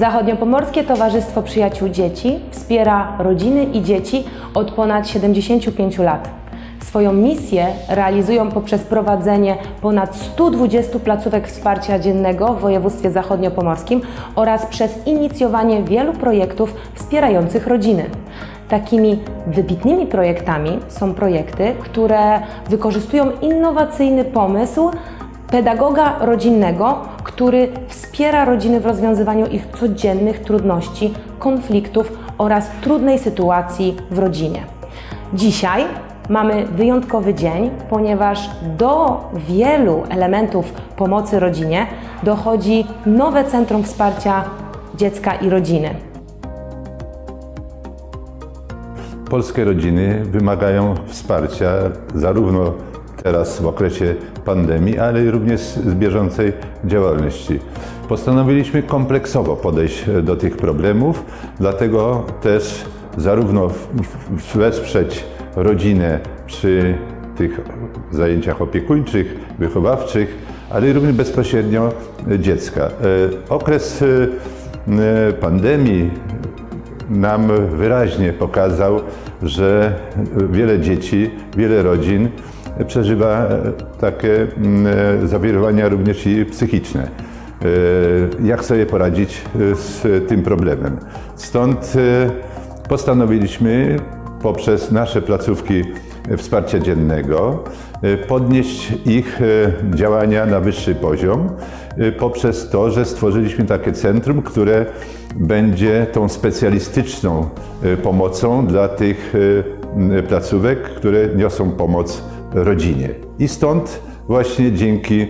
Zachodniopomorskie Towarzystwo Przyjaciół Dzieci wspiera rodziny i dzieci od ponad 75 lat. Swoją misję realizują poprzez prowadzenie ponad 120 placówek wsparcia dziennego w województwie zachodniopomorskim oraz przez inicjowanie wielu projektów wspierających rodziny. Takimi wybitnymi projektami są projekty, które wykorzystują innowacyjny pomysł pedagoga rodzinnego, który wspiera rodziny w rozwiązywaniu ich codziennych trudności, konfliktów oraz trudnej sytuacji w rodzinie. Dzisiaj mamy wyjątkowy dzień, ponieważ do wielu elementów pomocy rodzinie dochodzi nowe Centrum Wsparcia Dziecka i Rodziny. Polskie rodziny wymagają wsparcia zarówno teraz w okresie pandemii, ale również z bieżącej działalności. Postanowiliśmy kompleksowo podejść do tych problemów, dlatego też zarówno wesprzeć rodzinę przy tych zajęciach opiekuńczych, wychowawczych, ale również bezpośrednio dziecka. E, Okres e, e, pandemii nam wyraźnie pokazał, że wiele dzieci, wiele rodzin przeżywa e, takie mm, e, zawirowania również i psychiczne. E, Jak sobie poradzić z tym problemem? Stąd postanowiliśmy poprzez nasze placówki wsparcia dziennego podnieść ich działania na wyższy poziom poprzez to, że stworzyliśmy takie centrum, które będzie tą specjalistyczną e, pomocą dla tych m, placówek, które niosą pomoc rodzinie. I stąd właśnie dzięki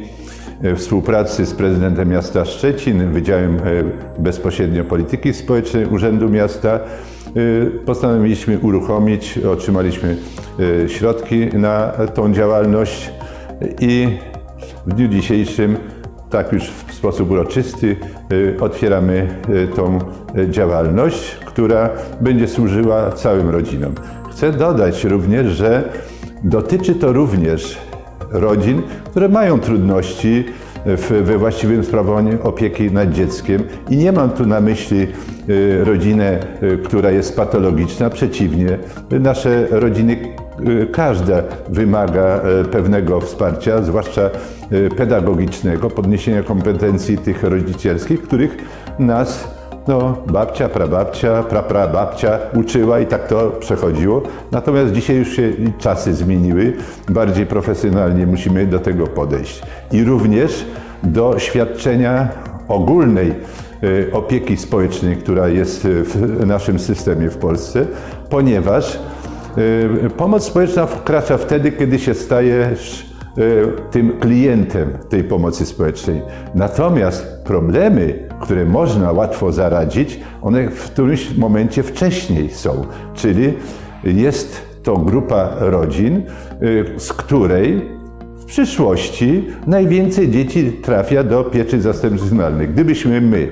e, współpracy z prezydentem miasta Szczecin, Wydziałem Bezpośrednio Polityki Społecznej Urzędu Miasta postanowiliśmy uruchomić, otrzymaliśmy środki na tą działalność i w dniu dzisiejszym tak już w sposób uroczysty y, otwieramy y, tą y, działalność, która będzie służyła całym rodzinom. Chcę dodać również, że dotyczy to również rodzin, które mają trudności we właściwym sprawowaniu opieki nad dzieckiem. I nie mam tu na myśli rodzinę, która jest patologiczna. Przeciwnie, nasze rodziny każda wymaga y, pewnego wsparcia, zwłaszcza y, pedagogicznego, podniesienia kompetencji tych rodzicielskich, których nas no, babcia, prababcia, praprababcia uczyła i tak to przechodziło. Natomiast dzisiaj już się czasy zmieniły, bardziej profesjonalnie musimy do tego podejść. I również do świadczenia ogólnej y, opieki społecznej, która jest y, w naszym systemie w Polsce, ponieważ y, pomoc społeczna wkracza wtedy, kiedy się stajesz y, tym klientem tej pomocy społecznej. Natomiast problemy, które można łatwo zaradzić, one w którymś momencie wcześniej są. Czyli jest to grupa rodzin, y, z której w przyszłości najwięcej dzieci trafia do pieczy zastępczej. Gdybyśmy my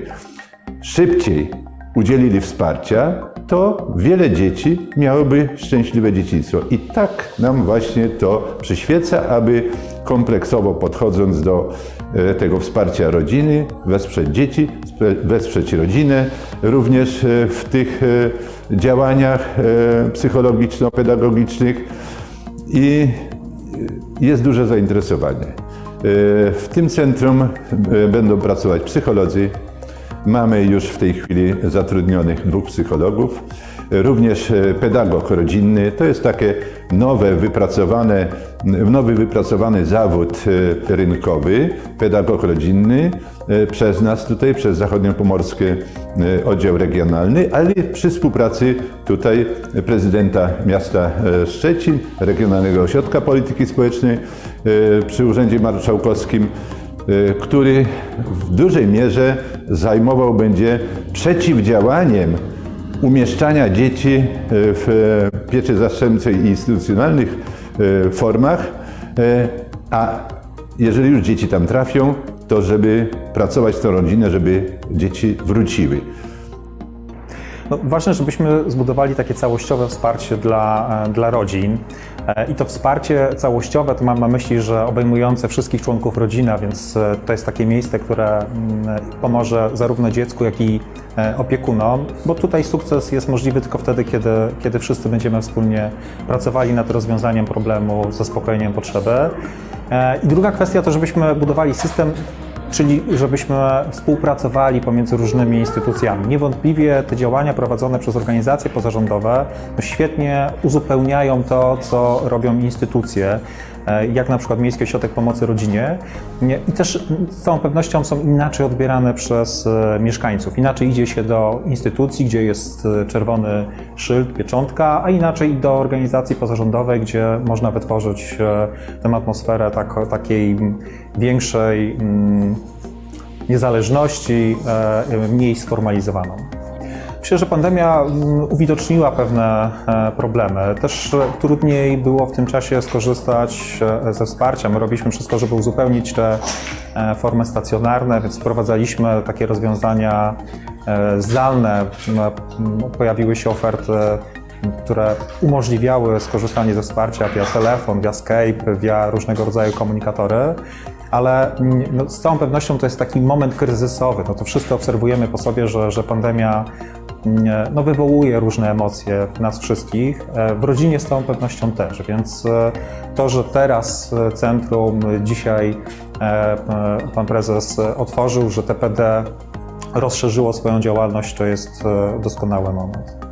szybciej udzielili wsparcia, to wiele dzieci miałoby szczęśliwe dzieciństwo. I tak nam właśnie to przyświeca, aby kompleksowo podchodząc do e, tego wsparcia rodziny, wesprzeć dzieci, wesprzeć rodzinę, również e, w tych e, działaniach psychologiczno-pedagogicznych i jest duże zainteresowanie. W tym centrum będą pracować psycholodzy. Mamy już w tej chwili zatrudnionych dwóch psychologów, również e, pedagog rodzinny. To jest takie nowe, wypracowane, nowy wypracowany zawód e, rynkowy, pedagog rodzinny e, przez nas tutaj, przez Zachodniopomorskie Oddział Regionalny, ale przy współpracy tutaj prezydenta miasta Szczecin, Regionalnego Ośrodka Polityki Społecznej przy Urzędzie Marszałkowskim, który w dużej mierze zajmował będzie przeciwdziałaniem umieszczania dzieci e, w pieczy zastępczej i instytucjonalnych e, formach, a jeżeli już dzieci tam trafią, to żeby pracować tą rodzinę, żeby dzieci wróciły. No, ważne, żebyśmy zbudowali takie całościowe wsparcie dla, e, dla rodzin. E, I to wsparcie całościowe to mam na myśli, że obejmujące wszystkich członków rodziny, więc e, to jest takie miejsce, które mm, pomoże zarówno dziecku, jak i opiekunom, bo tutaj sukces jest możliwy tylko wtedy, kiedy, kiedy wszyscy będziemy wspólnie pracowali nad rozwiązaniem problemu, zaspokojeniem potrzeby. I druga kwestia to, żebyśmy budowali system Czyli żebyśmy współpracowali pomiędzy różnymi instytucjami. Niewątpliwie te działania prowadzone przez organizacje pozarządowe świetnie uzupełniają to, co robią instytucje, jak na przykład Miejski Ośrodek Pomocy Rodzinie Nie, i też z całą pewnością są inaczej odbierane przez e, mieszkańców. Inaczej idzie się do instytucji, gdzie jest e, czerwony szyld, pieczątka, a inaczej do organizacji pozarządowej, gdzie można wytworzyć e, tę atmosferę tak, takiej większej mm, niezależności, e, mniej sformalizowaną. Myślę, że pandemia mm, uwidoczniła pewne e, problemy. Też e, trudniej było w tym czasie skorzystać e, ze wsparcia. My robiliśmy wszystko, żeby uzupełnić te formy stacjonarne, więc wprowadzaliśmy takie rozwiązania zdalne. M, Pojawiły się oferty które umożliwiały skorzystanie ze wsparcia via telefon, via Skype, via różnego rodzaju komunikatory. Ale no, z całą pewnością to jest taki moment kryzysowy. No to wszyscy obserwujemy po sobie, że, że pandemia no, wywołuje różne emocje w nas wszystkich. E, W rodzinie z całą pewnością też. Więc e, to, że teraz e, centrum e, dzisiaj e, e, pan prezes e, otworzył, że TPD rozszerzyło swoją działalność, to jest e, doskonały moment.